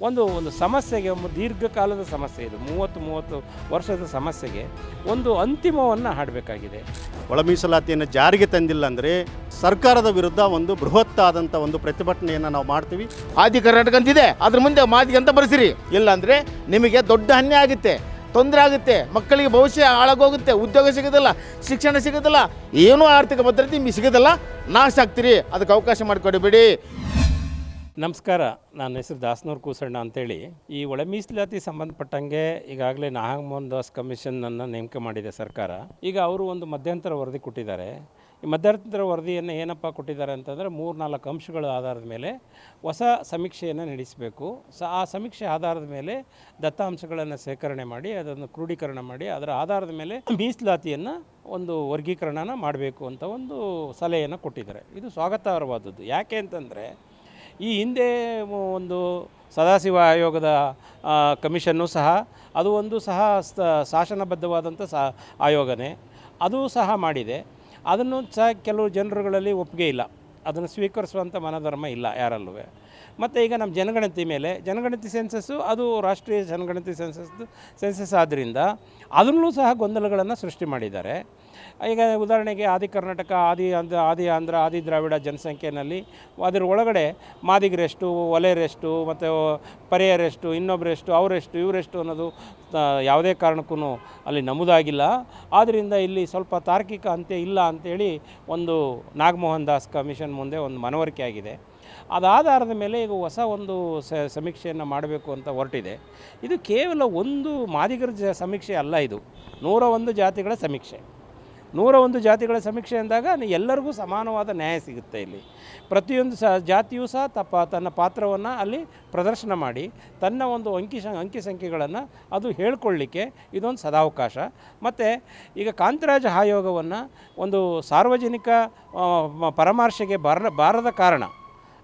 ಒಂದು ಒಂದು ಸಮಸ್ಯೆಗೆ ಒಂದು ದೀರ್ಘಕಾಲದ ಸಮಸ್ಯೆ ಇದು ಮೂವತ್ತು ಮೂವತ್ತು ವರ್ಷದ ಸಮಸ್ಯೆಗೆ ಒಂದು ಅಂತಿಮವನ್ನು ಹಾಡಬೇಕಾಗಿದೆ. ಒಳ ಮೀಸಲಾತಿಯನ್ನು ಜಾರಿಗೆ ತಂದಿಲ್ಲ ಅಂದರೆ ಸರ್ಕಾರದ ವಿರುದ್ಧ ಒಂದು ಬೃಹತ್ತಾದಂಥ ಒಂದು ಪ್ರತಿಭಟನೆಯನ್ನು ನಾವು ಮಾಡ್ತೀವಿ. ಆದಿ ಕರ್ನಾಟಕ ಅಂತಿದೆ ಅದ್ರ ಮುಂದೆ ಮಾದಿಗೆ ಅಂತ ಬರ್ಸಿರಿ. ಇಲ್ಲಾಂದರೆ ನಿಮಗೆ ದೊಡ್ಡ ಅನ್ಯಾಯ ಆಗುತ್ತೆ ತೊಂದರೆ ಆಗುತ್ತೆ ಮಕ್ಕಳಿಗೆ ಭವಿಷ್ಯ ಹಾಳಾಗೋಗುತ್ತೆ ಉದ್ಯೋಗ ಸಿಗೋದಿಲ್ಲ ಶಿಕ್ಷಣ ಸಿಗೋದಿಲ್ಲ ಏನೂ ಆರ್ಥಿಕ ಭದ್ರತೆ ನಿಮಗೆ ಸಿಗೋದಿಲ್ಲ ನಾಶ ಆಗ್ತೀರಿ. ಅದಕ್ಕೆ ಅವಕಾಶ ಮಾಡಿಕೊಡಬೇಡಿ ನಮಸ್ಕಾರ, ನನ್ನ ಹೆಸರು ದಾಸನೂರ್ ಕೂಸಣ್ಣ ಅಂತೇಳಿ. ಈ ಒಳ ಮೀಸಲಾತಿ ಸಂಬಂಧಪಟ್ಟಂಗೆ ಈಗಾಗಲೇ ನಾಗಮೋಹನ್ ದಾಸ್ ಕಮಿಷನನ್ನು ನೇಮಕ ಮಾಡಿದೆ ಸರ್ಕಾರ. ಈಗ ಅವರು ಒಂದು ಮಧ್ಯಂತರ ವರದಿ ಕೊಟ್ಟಿದ್ದಾರೆ. ಈ ಮಧ್ಯಂತರ ವರದಿಯನ್ನು ಏನಪ್ಪ ಕೊಟ್ಟಿದ್ದಾರೆ ಅಂತಂದರೆ ಮೂರು ನಾಲ್ಕು ಅಂಶಗಳ ಆಧಾರದ ಮೇಲೆ ಹೊಸ ಸಮೀಕ್ಷೆಯನ್ನು ನಡೆಸಬೇಕು. ಸ, ಆ ಸಮೀಕ್ಷೆ ಆಧಾರದ ಮೇಲೆ ದತ್ತಾಂಶಗಳನ್ನು ಸೇಕರಣೆ ಮಾಡಿ, ಅದನ್ನು ಕ್ರೋಢೀಕರಣ ಮಾಡಿ, ಅದರ ಆಧಾರದ ಮೇಲೆ ಮೀಸಲಾತಿಯನ್ನು ಒಂದು ವರ್ಗೀಕರಣನ ಮಾಡಬೇಕು ಅಂತ ಒಂದು ಸಲಹೆಯನ್ನು ಕೊಟ್ಟಿದ್ದಾರೆ. ಇದು ಸ್ವಾಗತಾರ್ಹವಾದದ್ದು. ಯಾಕೆ ಅಂತಂದರೆ ಈ ಹಿಂದೆ ಒಂದು ಸದಾಶಿವ ಆಯೋಗದ ಕಮಿಷನ್ನು ಸಹ, ಅದು ಒಂದು ಸಹ ಶಾಸನಬದ್ಧವಾದಂಥ ಸಾ, ಆಯೋಗನೇ. ಅದು ಸಹ ಮಾಡಿದೆ. ಅದನ್ನು ಸಹ ಕೆಲವು ಜನರುಗಳಲ್ಲಿ ಒಪ್ಪಿಗೆ ಇಲ್ಲ. ಅದನ್ನು ಸ್ವೀಕರಿಸುವಂಥ ಮನೋಧರ್ಮ ಇಲ್ಲ ಯಾರಲ್ಲೂ ಮತ್ತು ಈಗ ನಮ್ಮ ಜನಗಣತಿ ಮೇಲೆ, ಜನಗಣತಿ ಸೆನ್ಸಸ್ಸು ಅದು ರಾಷ್ಟ್ರೀಯ ಜನಗಣತಿ ಸೆನ್ಸಸ್ ಸೆನ್ಸಸ್ ಆದ್ದರಿಂದ ಅದರಲ್ಲೂ ಸಹ ಗೊಂದಲಗಳನ್ನು ಸೃಷ್ಟಿ ಮಾಡಿದ್ದಾರೆ. ಈಗ ಉದಾಹರಣೆಗೆ ಆದಿ ಕರ್ನಾಟಕ, ಆದಿ ಅಂದ್ರ ಆದಿ ಆಂಧ್ರ, ಆದಿ ದ್ರಾವಿಡ ಜನಸಂಖ್ಯೆಯಲ್ಲಿ ಅದರ ಒಳಗಡೆ ಮಾದಿಗರೆಷ್ಟು ಒಲೆಯರೆಷ್ಟು ಮತ್ತು ಪರೆಯರೆಷ್ಟು ಇನ್ನೊಬ್ಬರೆಷ್ಟು ಅವರೆಷ್ಟು, ಇವರೆಷ್ಟು ಅನ್ನೋದು ಯಾವುದೇ ಕಾರಣಕ್ಕೂ ಅಲ್ಲಿ ನಮೂದಾಗಿಲ್ಲ. ಆದ್ದರಿಂದ ಇಲ್ಲಿ ಸ್ವಲ್ಪ ತಾರ್ಕಿಕ ಅಂತ್ಯ ಇಲ್ಲ ಅಂತೇಳಿ ಒಂದು ನಾಗಮೋಹನ್ ದಾಸ್ ಕಮಿಷನ್ ಮುಂದೆ ಒಂದು ಮನವರಿಕೆ ಆಗಿದೆ. ಅದಾದ ಆಧಾರದ ಮೇಲೆ ಈಗ ಹೊಸ ಒಂದು ಸಮೀಕ್ಷೆಯನ್ನು ಮಾಡಬೇಕು ಅಂತ ಹೊರಟಿದೆ. ಇದು ಕೇವಲ ಒಂದು ಮಾದಿಗರ ಜ ಸಮೀಕ್ಷೆ ಅಲ್ಲ ಇದು. ನೂರ ಒಂದು ಜಾತಿಗಳ ಸಮೀಕ್ಷೆ. ನೂರ ಒಂದು ಜಾತಿಗಳ ಸಮೀಕ್ಷೆ ಅಂದಾಗ ಎಲ್ಲರಿಗೂ ಸಮಾನವಾದ ನ್ಯಾಯ ಸಿಗುತ್ತೆ ಇಲ್ಲಿ. ಪ್ರತಿಯೊಂದು ಸಹ ಜಾತಿಯೂ ಸಹ ತಪ್ಪ ತನ್ನ ಪಾತ್ರವನ್ನು ಅಲ್ಲಿ ಪ್ರದರ್ಶನ ಮಾಡಿ, ತನ್ನ ಒಂದು ಅಂಕಿ ಅಂಕಿ ಸಂಖ್ಯೆಗಳನ್ನು ಅದು ಹೇಳ್ಕೊಳ್ಳಿಕ್ಕೆ ಇದೊಂದು ಸದಾವಕಾಶ. ಮತ್ತು ಈಗ ಕಾಂತರಾಜ ಆಯೋಗವನ್ನು ಒಂದು ಸಾರ್ವಜನಿಕ ಪರಾಮರ್ಶೆಗೆ ಬರ ಬಾರದ ಕಾರಣ.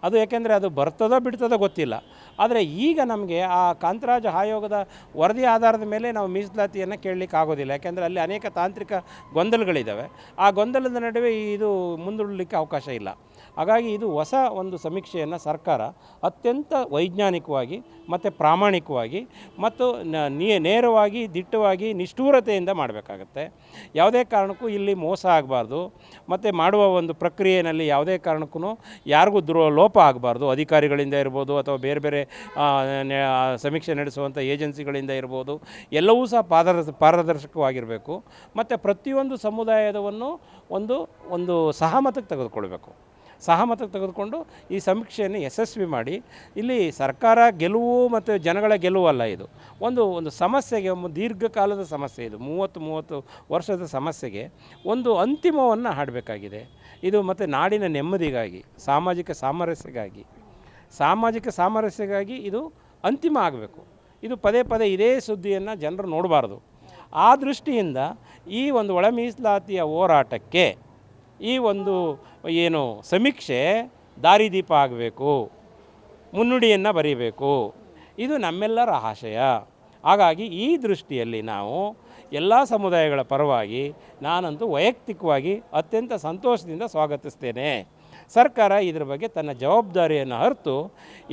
ಅದು ಯಾಕೆಂದರೆ ಅದು ಬರ್ತದೋ ಬಿಡ್ತದೋ ಗೊತ್ತಿಲ್ಲ. ಆದರೆ ಈಗ ನಮಗೆ ಆ ಕಾಂತರಾಜ ಆಯೋಗದ ವರದಿ ಆಧಾರದ ಮೇಲೆ ನಾವು ಮೀಸಲಾತಿಯನ್ನು ಕೇಳಲಿಕ್ಕೆ ಆಗೋದಿಲ್ಲ. ಯಾಕೆಂದರೆ ಅಲ್ಲಿ ಅನೇಕ ತಾಂತ್ರಿಕ ಗೊಂದಲಗಳಿದ್ದಾವೆ ಆ ಗೊಂದಲದ ನಡುವೆ ಇದು ಮುಂದೂಡಲಿಕ್ಕೆ ಅವಕಾಶ ಇಲ್ಲ. ಹಾಗಾಗಿ ಇದು ಹೊಸ ಒಂದು ಸಮೀಕ್ಷೆಯನ್ನು ಸರ್ಕಾರ ಅತ್ಯಂತ ವೈಜ್ಞಾನಿಕವಾಗಿ ಮತ್ತು ಪ್ರಾಮಾಣಿಕವಾಗಿ ಮತ್ತು ನೇರವಾಗಿ, ದಿಟ್ಟವಾಗಿ, ನಿಷ್ಠೂರತೆಯಿಂದ ಮಾಡಬೇಕಾಗತ್ತೆ. ಯಾವುದೇ ಕಾರಣಕ್ಕೂ ಇಲ್ಲಿ ಮೋಸ ಆಗಬಾರ್ದು. ಮತ್ತು ಮಾಡುವ ಒಂದು ಪ್ರಕ್ರಿಯೆಯಲ್ಲಿ ಯಾವುದೇ ಕಾರಣಕ್ಕೂ ಯಾರಿಗೂ ದ್ರೋ ಲೋಪ ಆಗಬಾರ್ದು. ಅಧಿಕಾರಿಗಳಿಂದ ಇರ್ಬೋದು ಅಥವಾ ಬೇರೆ ಬೇರೆ ಸಮೀಕ್ಷೆ ನಡೆಸುವಂಥ ಏಜೆನ್ಸಿಗಳಿಂದ ಇರ್ಬೋದು. ಎಲ್ಲವೂ ಸಹ ಪಾರದರ್ಶ ಪಾರದರ್ಶಕವಾಗಿರಬೇಕು. ಮತ್ತು ಪ್ರತಿಯೊಂದು ಸಮುದಾಯದವನ್ನು ಒಂದು ಒಂದು ಸಹಮತಕ್ಕೆ ತೆಗೆದುಕೊಳ್ಬೇಕು. ಸಹಮತಕ್ಕೆ ತೆಗೆದುಕೊಂಡು ಈ ಸಮೀಕ್ಷೆಯನ್ನು ಯಶಸ್ವಿ ಮಾಡಿ. ಇಲ್ಲಿ ಸರ್ಕಾರ ಗೆಲುವು ಮತ್ತು ಜನಗಳ ಗೆಲುವು ಅಲ್ಲ ಇದು. ಒಂದು ಒಂದು ಸಮಸ್ಯೆಗೆ, ಒಂದು ದೀರ್ಘಕಾಲದ ಸಮಸ್ಯೆ ಇದು, ಮೂವತ್ತು ಮೂವತ್ತು ವರ್ಷದ ಸಮಸ್ಯೆಗೆ ಒಂದು ಅಂತಿಮವನ್ನು ಹಾಡಬೇಕಾಗಿದೆ. ಇದು ಮತ್ತು ನಾಡಿನ ನೆಮ್ಮದಿಗಾಗಿ, ಸಾಮಾಜಿಕ ಸಾಮರಸ್ಯಕ್ಕಾಗಿ ಸಾಮಾಜಿಕ ಸಾಮರಸ್ಯಕ್ಕಾಗಿ ಇದು ಅಂತಿಮ ಆಗಬೇಕು. ಇದು ಪದೇ ಪದೇ ಇದೇ ಸುದ್ದಿಯನ್ನು ಜನರು ನೋಡಬಾರ್ದು. ಆ ದೃಷ್ಟಿಯಿಂದ ಈ ಒಂದು ಒಳ ಮೀಸಲಾತಿಯ ಹೋರಾಟಕ್ಕೆ ಈ ಒಂದು ಏನು ಸಮೀಕ್ಷೆ ದಾರಿದೀಪ ಆಗಬೇಕು, ಮುನ್ನುಡಿಯನ್ನು ಬರೀಬೇಕು, ಇದು ನಮ್ಮೆಲ್ಲರ ಆಶಯ. ಹಾಗಾಗಿ ಈ ದೃಷ್ಟಿಯಲ್ಲಿ ನಾವು ಎಲ್ಲ ಸಮುದಾಯಗಳ ಪರವಾಗಿ ನಾನಂತೂ ವೈಯಕ್ತಿಕವಾಗಿ ಅತ್ಯಂತ ಸಂತೋಷದಿಂದ ಸ್ವಾಗತಿಸ್ತೇನೆ. ಸರ್ಕಾರ ಇದರ ಬಗ್ಗೆ ತನ್ನ ಜವಾಬ್ದಾರಿಯನ್ನು ಅರಿತು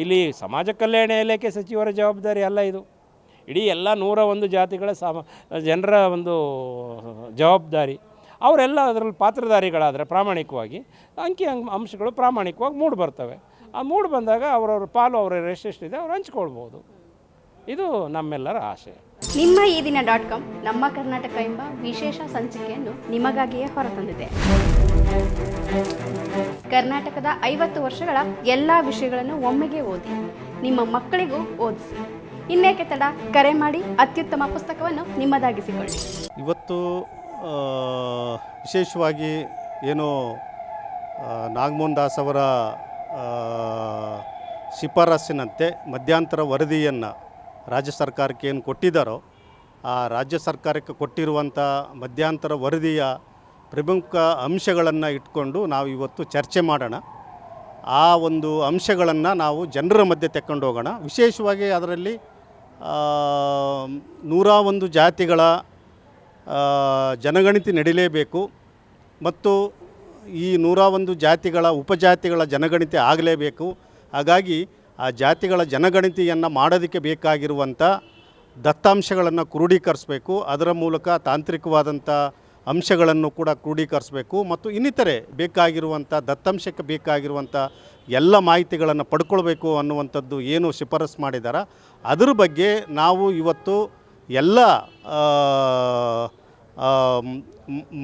ಇಲ್ಲಿ ಸಮಾಜ ಕಲ್ಯಾಣ ಇಲಾಖೆ ಸಚಿವರ ಜವಾಬ್ದಾರಿ ಅಲ್ಲ ಇದು. ಇಡೀ ಎಲ್ಲ ನೂರ ಒಂದು ಜಾತಿಗಳ ಸಮ, ಜನರ ಒಂದು ಜವಾಬ್ದಾರಿ. ಅವರೆಲ್ಲ ಅದರಲ್ಲಿ ಪಾತ್ರಧಾರಿಗಳಾದರೆ ಪ್ರಾಮಾಣಿಕವಾಗಿ ಅಂಕಿ ಅಂಶಗಳು ಪ್ರಾಮಾಣಿಕವಾಗಿ ಮೂಡಿ ಬರ್ತವೆ. ಆ ಮೂಡಿ ಬಂದಾಗ ಅವರವ್ರ ಪಾಲು ಅವರ ಎಷ್ಟೆಷ್ಟಿದೆ ಅವ್ರು ಹಂಚ್ಕೊಳ್ಬೋದು. ಇದು ನಮ್ಮೆಲ್ಲರ ಆಸೆ. ನಿಮ್ಮ ಈ ದಿನ ಡಾಟ್ ಕಾಮ್ ನಮ್ಮ ಕರ್ನಾಟಕ ಎಂಬ ವಿಶೇಷ ಸಂಚಿಕೆಯನ್ನು ನಿಮಗಾಗಿಯೇ ಹೊರತಂದಿದೆ. ಕರ್ನಾಟಕದ ಐವತ್ತು ವರ್ಷಗಳ ಎಲ್ಲ ವಿಷಯಗಳನ್ನು ಒಮ್ಮೆಗೆ ಓದಿ ನಿಮ್ಮ ಮಕ್ಕಳಿಗೂ ಓದಿಸಿ. ಇನ್ನೇಕೆ ತಡ ಕರೆ ಮಾಡಿ ಅತ್ಯುತ್ತಮ ಪುಸ್ತಕವನ್ನು ನಿಮ್ಮದಾಗಿಸಿಕೊಳ್ಳಿ. ಇವತ್ತು ವಿಶೇಷವಾಗಿ ಏನು ನಾಗಮೋಹನ್ ದಾಸ್ ಅವರ ಶಿಫಾರಸ್ಸಿನಂತೆ ಮಧ್ಯಂತರ ವರದಿಯನ್ನು ರಾಜ್ಯ ಸರ್ಕಾರಕ್ಕೆ ಏನು ಕೊಟ್ಟಿದ್ದಾರೋ, ಆ ರಾಜ್ಯ ಸರ್ಕಾರಕ್ಕೆ ಕೊಟ್ಟಿರುವಂಥ ಮಧ್ಯಂತರ ವರದಿಯ ಪ್ರಮುಖ ಅಂಶಗಳನ್ನು ಇಟ್ಕೊಂಡು ನಾವು ಇವತ್ತು ಚರ್ಚೆ ಮಾಡೋಣ. ಆ ಒಂದು ಅಂಶಗಳನ್ನು ನಾವು ಜನರ ಮಧ್ಯೆ ತೆಕ್ಕೊಂಡು ಹೋಗೋಣ. ವಿಶೇಷವಾಗಿ ಅದರಲ್ಲಿ ನೂರ ಒಂದು ಜಾತಿಗಳ ಜನಗಣತಿ ನಡೀಲೇಬೇಕು ಮತ್ತು ಈ ನೂರ ಒಂದು ಜಾತಿಗಳ ಉಪಜಾತಿಗಳ ಜನಗಣತಿ ಆಗಲೇಬೇಕು. ಹಾಗಾಗಿ ಆ ಜಾತಿಗಳ ಜನಗಣತಿಯನ್ನು ಮಾಡೋದಕ್ಕೆ ಬೇಕಾಗಿರುವಂಥ ದತ್ತಾಂಶಗಳನ್ನು ಕ್ರೋಢೀಕರಿಸಬೇಕು ಅದರ ಮೂಲಕ ತಾಂತ್ರಿಕವಾದಂಥ ಅಂಶಗಳನ್ನು ಕೂಡ ಕ್ರೋಢೀಕರಿಸಬೇಕು ಮತ್ತು ಇನ್ನಿತರೆ ಬೇಕಾಗಿರುವಂಥ ದತ್ತಾಂಶಕ್ಕೆ ಬೇಕಾಗಿರುವಂಥ ಎಲ್ಲ ಮಾಹಿತಿಗಳನ್ನು ಪಡ್ಕೊಳ್ಬೇಕು ಅನ್ನುವಂಥದ್ದು ಏನು ಶಿಫಾರಸು ಮಾಡಿದಾರ. ಅದ್ರ ಬಗ್ಗೆ ನಾವು ಇವತ್ತು ಎಲ್ಲ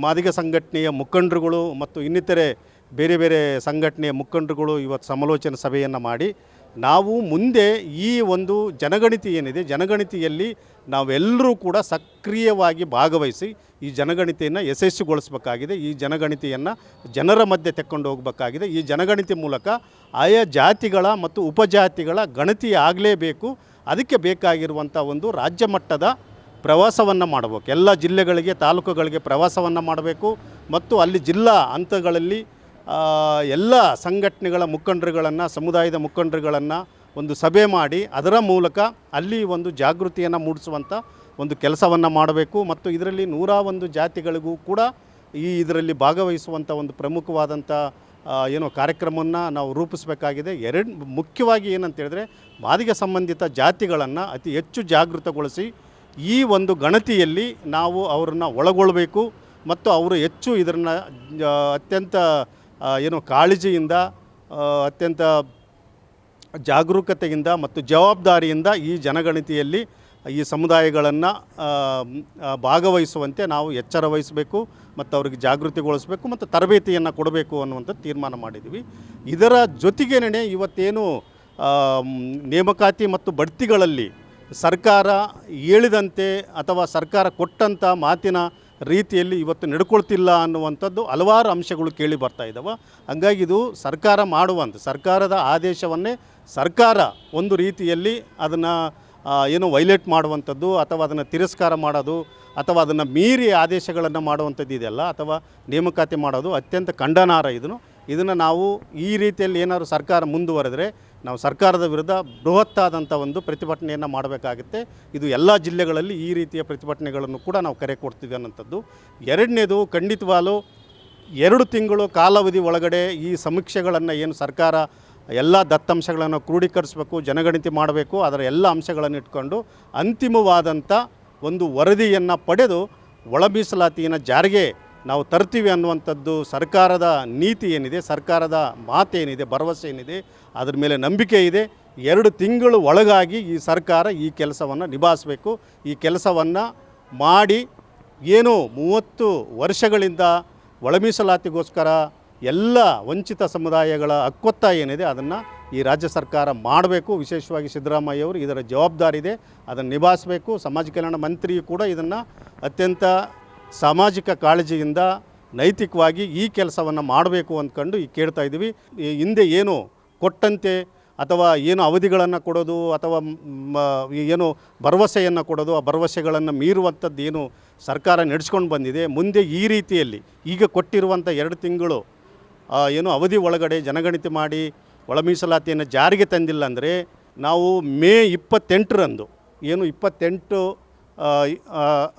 ಮಾದಿಗ ಸಂಘಟನೆಯ ಮುಖಂಡರುಗಳು ಮತ್ತು ಇನ್ನಿತರೆ ಬೇರೆ ಬೇರೆ ಸಂಘಟನೆಯ ಮುಖಂಡರುಗಳು ಇವತ್ತು ಸಮಾಲೋಚನೆ ಸಭೆಯನ್ನು ಮಾಡಿ, ನಾವು ಮುಂದೆ ಈ ಒಂದು ಜನಗಣತಿ ಏನಿದೆ, ಜನಗಣತಿಯಲ್ಲಿ ನಾವೆಲ್ಲರೂ ಕೂಡ ಸಕ್ರಿಯವಾಗಿ ಭಾಗವಹಿಸಿ ಈ ಜನಗಣತಿಯನ್ನು ಯಶಸ್ವಿಗೊಳಿಸಬೇಕಾಗಿದೆ, ಈ ಜನಗಣತಿಯನ್ನು ಜನರ ಮಧ್ಯೆ ತೆಕ್ಕೊಂಡು ಹೋಗಬೇಕಾಗಿದೆ. ಈ ಜನಗಣತಿ ಮೂಲಕ ಆಯಾ ಜಾತಿಗಳ ಮತ್ತು ಉಪಜಾತಿಗಳ ಗಣತಿ ಆಗಲೇಬೇಕು. ಅದಕ್ಕೆ ಬೇಕಾಗಿರುವಂಥ ಒಂದು ರಾಜ್ಯ ಮಟ್ಟದ ಪ್ರವಾಸವನ್ನು ಮಾಡಬೇಕು. ಎಲ್ಲ ಜಿಲ್ಲೆಗಳಿಗೆ, ತಾಲೂಕುಗಳಿಗೆ ಪ್ರವಾಸವನ್ನು ಮಾಡಬೇಕು. ಮತ್ತು ಅಲ್ಲಿ ಜಿಲ್ಲಾ ಹಂತಗಳಲ್ಲಿ ಎಲ್ಲ ಸಂಘಟನೆಗಳ ಮುಖಂಡರುಗಳನ್ನು, ಸಮುದಾಯದ ಮುಖಂಡರುಗಳನ್ನು ಒಂದು ಸಭೆ ಮಾಡಿ, ಅದರ ಮೂಲಕ ಅಲ್ಲಿ ಒಂದು ಜಾಗೃತಿಯನ್ನು ಮೂಡಿಸುವಂಥ ಒಂದು ಕೆಲಸವನ್ನು ಮಾಡಬೇಕು. ಮತ್ತು ಇದರಲ್ಲಿ ನೂರ ಒಂದು ಜಾತಿಗಳಿಗೂ ಕೂಡ ಈ ಇದರಲ್ಲಿ ಭಾಗವಹಿಸುವಂಥ ಒಂದು ಪ್ರಮುಖವಾದಂಥ ಏನು ಕಾರ್ಯಕ್ರಮವನ್ನು ನಾವು ರೂಪಿಸಬೇಕಾಗಿದೆ. ಎರಡು ಮುಖ್ಯವಾಗಿ ಏನಂತ ಹೇಳಿದ್ರೆ ಬಾಧಿಗೆ ಸಂಬಂಧಿತ ಜಾತಿಗಳನ್ನು ಅತಿ ಹೆಚ್ಚು ಜಾಗೃತಗೊಳಿಸಿ ಈ ಒಂದು ಗಣತಿಯಲ್ಲಿ ನಾವು ಅವರನ್ನು ಒಳಗೊಳ್ಳಬೇಕು ಮತ್ತು ಅವರು ಹೆಚ್ಚು ಇದನ್ನು ಅತ್ಯಂತ ಏನು ಕಾಳಜಿಯಿಂದ ಅತ್ಯಂತ ಜಾಗರೂಕತೆಯಿಂದ ಮತ್ತು ಜವಾಬ್ದಾರಿಯಿಂದ ಈ ಜನಗಣತಿಯಲ್ಲಿ ಈ ಸಮುದಾಯಗಳನ್ನು ಭಾಗವಹಿಸುವಂತೆ ನಾವು ಎಚ್ಚರ ವಹಿಸಬೇಕು ಮತ್ತು ಅವರಿಗೆ ಜಾಗೃತಿಗೊಳಿಸಬೇಕು ಮತ್ತು ತರಬೇತಿಯನ್ನು ಕೊಡಬೇಕು ಅನ್ನುವಂಥ ತೀರ್ಮಾನ ಮಾಡಿದ್ದೀವಿ. ಇದರ ಜೊತೆಗೇನೆ ಇವತ್ತೇನು ನೇಮಕಾತಿ ಮತ್ತು ಬಡ್ತಿಗಳಲ್ಲಿ ಸರ್ಕಾರ ಹೇಳಿದಂತೆ ಅಥವಾ ಸರ್ಕಾರ ಕೊಟ್ಟಂಥ ಮಾತಿನ ರೀತಿಯಲ್ಲಿ ಇವತ್ತು ನಡ್ಕೊಳ್ತಿಲ್ಲ ಅನ್ನುವಂಥದ್ದು ಹಲವಾರು ಅಂಶಗಳು ಕೇಳಿ ಬರ್ತಾ ಇದ್ದಾವೆ ಹಂಗಾಗಿ ಇದು ಸರ್ಕಾರ ಮಾಡುವಂಥ ಸರ್ಕಾರದ ಆದೇಶವನ್ನೇ ಸರ್ಕಾರ ಒಂದು ರೀತಿಯಲ್ಲಿ ಅದನ್ನು ಏನು ವೈಲೇಟ್ ಮಾಡುವಂಥದ್ದು ಅಥವಾ ಅದನ್ನು ತಿರಸ್ಕಾರ ಮಾಡೋದು ಅಥವಾ ಅದನ್ನು ಮೀರಿ ಆದೇಶಗಳನ್ನು ಮಾಡುವಂಥದ್ದು ಇದೆಯಲ್ಲ ಅಥವಾ ನೇಮಕಾತಿ ಮಾಡೋದು ಅತ್ಯಂತ ಖಂಡನಾರ ಇದನ್ನು. ಇದನ್ನು ನಾವು ಈ ರೀತಿಯಲ್ಲಿ ಏನಾದರೂ ಸರ್ಕಾರ ಮುಂದುವರೆದರೆ ನಾವು ಸರ್ಕಾರದ ವಿರುದ್ಧ ಬೃಹತ್ತಾದಂಥ ಒಂದು ಪ್ರತಿಭಟನೆಯನ್ನು ಮಾಡಬೇಕಾಗುತ್ತೆ. ಇದು ಎಲ್ಲ ಜಿಲ್ಲೆಗಳಲ್ಲಿ ಈ ರೀತಿಯ ಪ್ರತಿಭಟನೆಗಳನ್ನು ಕೂಡ ನಾವು ಕರೆ ಕೊಡ್ತೀವಿ ಅನ್ನೋಂಥದ್ದು ಎರಡನೇದು ಖಂಡಿತವಾಗಲೂ ಎರಡು ತಿಂಗಳು ಕಾಲಾವಧಿ ಒಳಗಡೆ ಈ ಸಮೀಕ್ಷೆಗಳನ್ನು ಏನು ಸರ್ಕಾರ ಎಲ್ಲ ದತ್ತಾಂಶಗಳನ್ನು ಕ್ರೋಢೀಕರಿಸಬೇಕು ಜನಗಣತಿ ಮಾಡಬೇಕು, ಅದರ ಎಲ್ಲ ಅಂಶಗಳನ್ನು ಇಟ್ಕೊಂಡು ಅಂತಿಮವಾದಂಥ ಒಂದು ವರದಿಯನ್ನು ಪಡೆದು ಒಳ ಮೀಸಲಾತಿಯನ್ನು ಜಾರಿಗೆ ನಾವು ತರ್ತೀವಿ ಅನ್ನುವಂಥದ್ದು ಸರ್ಕಾರದ ನೀತಿ ಏನಿದೆ, ಸರ್ಕಾರದ ಮಾತೇನಿದೆ ಭರವಸೆ ಏನಿದೆ, ಅದ್ರ ಮೇಲೆ ನಂಬಿಕೆ ಇದೆ. ಎರಡು ತಿಂಗಳು ಒಳಗಾಗಿ ಈ ಸರ್ಕಾರ ಈ ಕೆಲಸವನ್ನು ನಿಭಾಯಿಸಬೇಕು. ಈ ಕೆಲಸವನ್ನು ಮಾಡಿ ಏನು ಮೂವತ್ತು ವರ್ಷಗಳಿಂದ ಒಳ ಮೀಸಲಾತಿಗೋಸ್ಕರ ಎಲ್ಲ ವಂಚಿತ ಸಮುದಾಯಗಳ ಹಕ್ಕೊತ್ತ ಏನಿದೆ ಅದನ್ನು ಈ ರಾಜ್ಯ ಸರ್ಕಾರ ಮಾಡಬೇಕು. ವಿಶೇಷವಾಗಿ ಸಿದ್ದರಾಮಯ್ಯ ಅವರು ಇದರ ಜವಾಬ್ದಾರಿ ಇದೆ. ಅದನ್ನು ನಿಭಾಯಿಸಬೇಕು. ಸಮಾಜ ಕಲ್ಯಾಣ ಮಂತ್ರಿಯು ಕೂಡ ಇದನ್ನು ಅತ್ಯಂತ ಸಾಮಾಜಿಕ ಕಾಳಜಿಯಿಂದ ನೈತಿಕವಾಗಿ ಈ ಕೆಲಸವನ್ನು ಮಾಡಬೇಕು ಅಂದ್ಕೊಂಡು ಈ ಕೇಳ್ತಾ ಇದ್ದೀವಿ. ಹಿಂದೆ ಏನು ಕೊಟ್ಟಂತೆ ಅಥವಾ ಏನು ಅವಧಿಗಳನ್ನು ಕೊಡೋದು ಅಥವಾ ಏನು ಭರವಸೆಯನ್ನು ಕೊಡೋದು, ಆ ಭರವಸೆಗಳನ್ನು ಮೀರುವಂಥದ್ದು ಏನು ಸರ್ಕಾರ ನಡೆಸ್ಕೊಂಡು ಬಂದಿದೆ. ಮುಂದೆ ಈ ರೀತಿಯಲ್ಲಿ ಈಗ ಕೊಟ್ಟಿರುವಂಥ ಎರಡು ತಿಂಗಳು ಏನು ಅವಧಿ ಒಳಗಡೆ ಜನಗಣತಿ ಮಾಡಿ ಒಳ ಮೀಸಲಾತಿಯನ್ನು ಜಾರಿಗೆ ತಂದಿಲ್ಲ ಅಂದರೆ ನಾವು ಮೇ ಇಪ್ಪತ್ತೆಂಟರಂದು ಏನು ಇಪ್ಪತ್ತೆಂಟು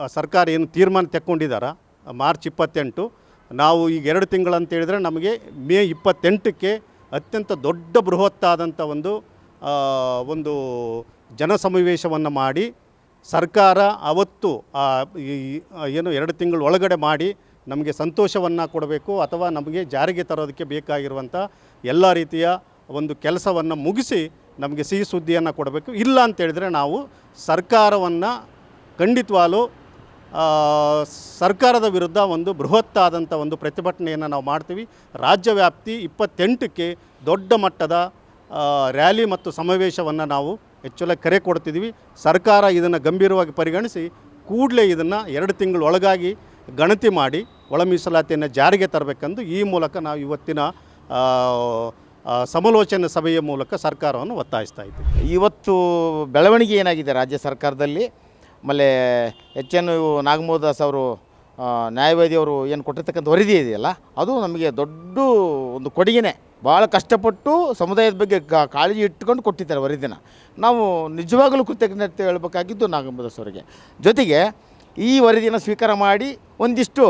ಸರ್ಕಾರ ಏನು ತೀರ್ಮಾನ ತೆಕ್ಕೊಂಡಿದ್ದಾರ ಮಾರ್ಚ್ ಇಪ್ಪತ್ತೆಂಟು. ನಾವು ಈಗ ಎರಡು ತಿಂಗಳಂತ ಹೇಳಿದ್ರೆ ನಮಗೆ ಮೇ ಇಪ್ಪತ್ತೆಂಟಕ್ಕೆ ಅತ್ಯಂತ ದೊಡ್ಡ ಬೃಹತ್ತಾದಂಥ ಒಂದು ಒಂದು ಜನಸಮಾವೇಶವನ್ನು ಮಾಡಿ ಸರ್ಕಾರ ಅವತ್ತು ಏನು ಎರಡು ತಿಂಗಳ ಒಳಗಡೆ ಮಾಡಿ ನಮಗೆ ಸಂತೋಷವನ್ನು ಕೊಡಬೇಕು ಅಥವಾ ನಮಗೆ ಜಾರಿಗೆ ತರೋದಕ್ಕೆ ಬೇಕಾಗಿರುವಂಥ ಎಲ್ಲ ರೀತಿಯ ಒಂದು ಕೆಲಸವನ್ನು ಮುಗಿಸಿ ನಮಗೆ ಸಿಹಿ ಸುದ್ದಿಯನ್ನು ಕೊಡಬೇಕು. ಇಲ್ಲ ಅಂತೇಳಿದರೆ ನಾವು ಸರ್ಕಾರವನ್ನು ಖಂಡಿತವಾಗಲೂ ಸರ್ಕಾರದ ವಿರುದ್ಧ ಒಂದು ಬೃಹತ್ತಾದಂಥ ಒಂದು ಪ್ರತಿಭಟನೆಯನ್ನು ನಾವು ಮಾಡ್ತೀವಿ. ರಾಜ್ಯ ವ್ಯಾಪ್ತಿ ಇಪ್ಪತ್ತೆಂಟಕ್ಕೆ ದೊಡ್ಡ ಮಟ್ಟದ ರ್ಯಾಲಿ ಮತ್ತು ಸಮಾವೇಶವನ್ನು ನಾವು ಹೆಚ್ಚೆಲ್ಲ ಕರೆ ಕೊಡ್ತಿದ್ದೀವಿ ಸರ್ಕಾರ ಇದನ್ನು ಗಂಭೀರವಾಗಿ ಪರಿಗಣಿಸಿ ಕೂಡಲೇ ಇದನ್ನು ಎರಡು ತಿಂಗಳೊಳಗಾಗಿ ಗಣತಿ ಮಾಡಿ ಒಳ ಮೀಸಲಾತಿಯನ್ನು ಜಾರಿಗೆ ತರಬೇಕೆಂದು ಈ ಮೂಲಕ ನಾವು ಇವತ್ತಿನ ಸಮಾಲೋಚನೆ ಸಭೆಯ ಮೂಲಕ ಸರ್ಕಾರವನ್ನು ಒತ್ತಾಯಿಸ್ತಾ ಇದ್ದೀವಿ. ಇವತ್ತು ಬೆಳವಣಿಗೆ ಏನಾಗಿದೆ ರಾಜ್ಯ ಸರ್ಕಾರದಲ್ಲಿ? ಆಮೇಲೆ ಎಚ್ ಎನ್ ನಾಗಮೋದಾಸ್ ದಾಸ್ ಅವರು ನ್ಯಾಯವಾದಿಯವರು ಏನು ಕೊಟ್ಟಿರ್ತಕ್ಕಂಥ ವರದಿ ಇದೆಯಲ್ಲ, ಅದು ನಮಗೆ ದೊಡ್ಡ ಒಂದು ಕೊಡುಗೆನೇ. ಭಾಳ ಕಷ್ಟಪಟ್ಟು ಸಮುದಾಯದ ಬಗ್ಗೆ ಕಾಳಜಿ ಇಟ್ಕೊಂಡು ಕೊಟ್ಟಿದ್ದಾರೆ ವರದಿನ. ನಾವು ನಿಜವಾಗಲೂ ಕೃತಜ್ಞತೆ ಹೇಳಬೇಕಾಗಿದ್ದು ನಾಗಮೋದಾಸ್ ಅವರಿಗೆ. ಜೊತೆಗೆ ಈ ವರದಿಯನ್ನು ಸ್ವೀಕಾರ ಮಾಡಿ ಒಂದಿಷ್ಟು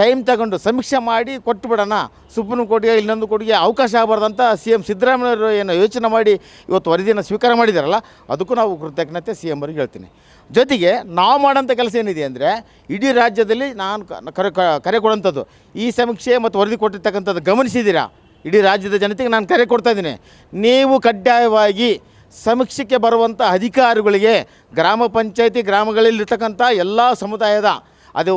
ಟೈಮ್ ತಗೊಂಡು ಸಮೀಕ್ಷೆ ಮಾಡಿ ಕೊಟ್ಟು ಬಿಡೋಣ ಸುಪ್ರೀಂ ಕೋರ್ಟ್ಗೆ ಇನ್ನೊಂದು ಕೋರ್ಟ್ಗೆ ಅವಕಾಶ ಆಗಬಾರ್ದಂತ ಸಿ ಎಂ ಸಿದ್ದರಾಮಯ್ಯವರು ಏನು ಯೋಚನೆ ಮಾಡಿ ಇವತ್ತು ವರದಿಯನ್ನು ಸ್ವೀಕಾರ ಮಾಡಿದಾರಲ್ಲ, ಅದಕ್ಕೂ ನಾವು ಕೃತಜ್ಞತೆ ಸಿ ಎಂ ಅವ್ರಿಗೆ ಹೇಳ್ತೀನಿ. ಜೊತೆಗೆ ನಾವು ಮಾಡೋಂಥ ಕೆಲಸ ಏನಿದೆ ಅಂದರೆ, ಇಡೀ ರಾಜ್ಯದಲ್ಲಿ ನಾನು ಕರೆ ಕರೆ ಕೊಡೋಂಥದ್ದು. ಈ ಸಮೀಕ್ಷೆ ಮತ್ತು ವರದಿ ಕೊಟ್ಟಿರ್ತಕ್ಕಂಥದ್ದು ಗಮನಿಸಿದ್ದೀರಾ? ಇಡೀ ರಾಜ್ಯದ ಜನತೆಗೆ ನಾನು ಕರೆ ಕೊಡ್ತಾ ಇದ್ದೀನಿ. ನೀವು ಕಡ್ಡಾಯವಾಗಿ ಸಮೀಕ್ಷೆಗೆ ಬರುವಂಥ ಅಧಿಕಾರಿಗಳಿಗೆ, ಗ್ರಾಮ ಪಂಚಾಯತಿ, ಗ್ರಾಮಗಳಲ್ಲಿರ್ತಕ್ಕಂಥ ಎಲ್ಲ ಸಮುದಾಯದ, ಅದು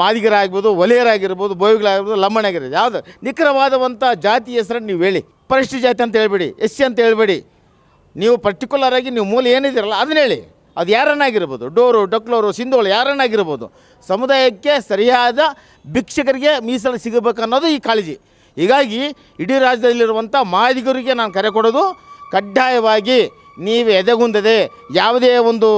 ಮಾದಿಗರಾಗ್ಬೋದು, ಒಲೆಯರಾಗಿರ್ಬೋದು, ಬೋವಿಗಳಾಗಿರ್ಬೋದು ಲಂಬಣಾಗಿರ್ಬೋದು ಯಾವುದು? ನಿಖರವಾದವಂಥ ಜಾತಿ ಹೆಸರನ್ನು ನೀವು ಹೇಳಿ. ಪರಿಶಿಷ್ಟ ಜಾತಿ ಅಂತ ಹೇಳ್ಬೇಡಿ, ಎಸ್ ಸಿ ಅಂತ ಹೇಳ್ಬೇಡಿ. ನೀವು ಪರ್ಟಿಕ್ಯುಲರ್ ಆಗಿ ನೀವು ಮೂಲ ಏನಿದ್ದೀರಲ್ಲ ಅದನ್ನ ಹೇಳಿ. ಅದು ಯಾರನ್ನಾಗಿರ್ಬೋದು? ಡೋರು, ಡೊಕ್ಲೋರು ಸಿಂಧೋಳು ಯಾರನ್ನಾಗಿರ್ಬೋದು? ಸಮುದಾಯಕ್ಕೆ ಸರಿಯಾದ ಭಿಕ್ಷಕರಿಗೆ ಮೀಸಲು ಸಿಗಬೇಕು ಅನ್ನೋದು ಈ ಕಾಳಜಿ. ಹೀಗಾಗಿ ಇಡೀ ರಾಜ್ಯದಲ್ಲಿರುವಂಥ ಮಾದಿಗರಿಗೆ ನಾನು ಕರೆ ಕೊಡೋದು ಕಡ್ಡಾಯವಾಗಿ ನೀವು ಎದೆಗುಂದದೆ ಯಾವುದೇ ಒಂದು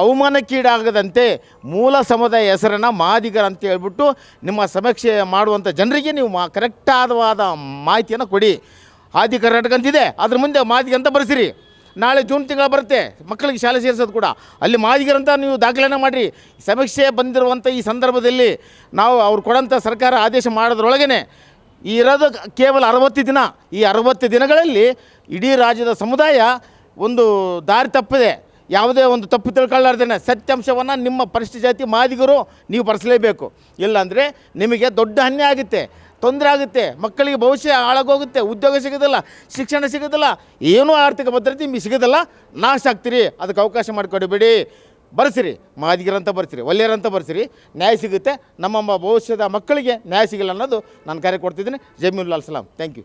ಅವಮಾನಕ್ಕೀಡಾಗದಂತೆ ಮೂಲ ಸಮುದಾಯ ಹೆಸರನ್ನು ಮಾದಿಗರ ಅಂತ ಹೇಳ್ಬಿಟ್ಟು ನಿಮ್ಮ ಸಮೀಕ್ಷೆ ಮಾಡುವಂಥ ಜನರಿಗೆ ನೀವು ಮಾ, ಕರೆಕ್ಟಾದವಾದ ಮಾಹಿತಿಯನ್ನು ಕೊಡಿ. ಆದಿ ಕರ್ನಾಟಕ ಅಂತಿದೆ. ಅದ್ರ ಮುಂದೆ ಮಾದಿಗ ಅಂತ ಬರೆಸಿರಿ. ನಾಳೆ ಜೂನ್ ತಿಂಗಳು ಬರುತ್ತೆ. ಮಕ್ಕಳಿಗೆ ಶಾಲೆ ಸೇರಿಸೋದು ಕೂಡ. ಅಲ್ಲಿ ಮಾದಿಗರಂತ ನೀವು ದಾಖಲೆಯನ್ನು ಮಾಡಿರಿ. ಸಮೀಕ್ಷೆ ಬಂದಿರುವಂಥ ಈ ಸಂದರ್ಭದಲ್ಲಿ ನಾವು ಅವ್ರು ಕೊಡೋಂಥ ಸರ್ಕಾರ ಆದೇಶ ಮಾಡೋದ್ರೊಳಗೇ ಇರೋದು ಕೇವಲ ಅರವತ್ತು ದಿನ. ಈ ಅರವತ್ತು ದಿನಗಳಲ್ಲಿ ಇಡೀ ರಾಜ್ಯದ ಸಮುದಾಯ ಒಂದು ದಾರಿ ತಪ್ಪಿದೆ. ಯಾವುದೇ ಒಂದು ತಪ್ಪು ತಿಳ್ಕೊಳ್ಳಾರ್ದೇನೆ ಸತ್ಯಾಂಶವನ್ನು ನಿಮ್ಮ ಪರಿಶಿಷ್ಟ ಜಾತಿ ಮಾದಿಗರು ನೀವು ಬರೆಸಲೇಬೇಕು ಇಲ್ಲಾಂದರೆ ನಿಮಗೆ ದೊಡ್ಡ ಅನ್ಯಾಯ ಆಗುತ್ತೆ, ತೊಂದರೆ ಆಗುತ್ತೆ, ಮಕ್ಕಳಿಗೆ ಭವಿಷ್ಯ ಹಾಳಾಗೋಗುತ್ತೆ, ಉದ್ಯೋಗ ಸಿಗೋದಿಲ್ಲ, ಶಿಕ್ಷಣ ಸಿಗೋದಿಲ್ಲ, ಏನೂ ಆರ್ಥಿಕ ಭದ್ರತೆ ನಿಮಗೆ ಸಿಗೋದಿಲ್ಲ, ನಾಶ ಆಗ್ತೀರಿ. ಅದಕ್ಕೆ ಅವಕಾಶ ಮಾಡಿಕೊಡಬೇಡಿ ಬರ್ಸಿರಿ, ಮಾದಿಗರಂತ ಬರ್ಸಿರಿ ಒಳ್ಳೆಯರಂತ ಬರ್ಸಿರಿ, ನ್ಯಾಯ ಸಿಗುತ್ತೆ. ನಮ್ಮ ಭವಿಷ್ಯದ ಮಕ್ಕಳಿಗೆ ನ್ಯಾಯ ಸಿಗಲ್ಲ ಅನ್ನೋದು ನಾನು ಕರೆ ಕೊಡ್ತಿದ್ದೀನಿ. ಜಮೀನುಲ್ಲಾ ಸಲಾಂ ಥ್ಯಾಂಕ್ ಯು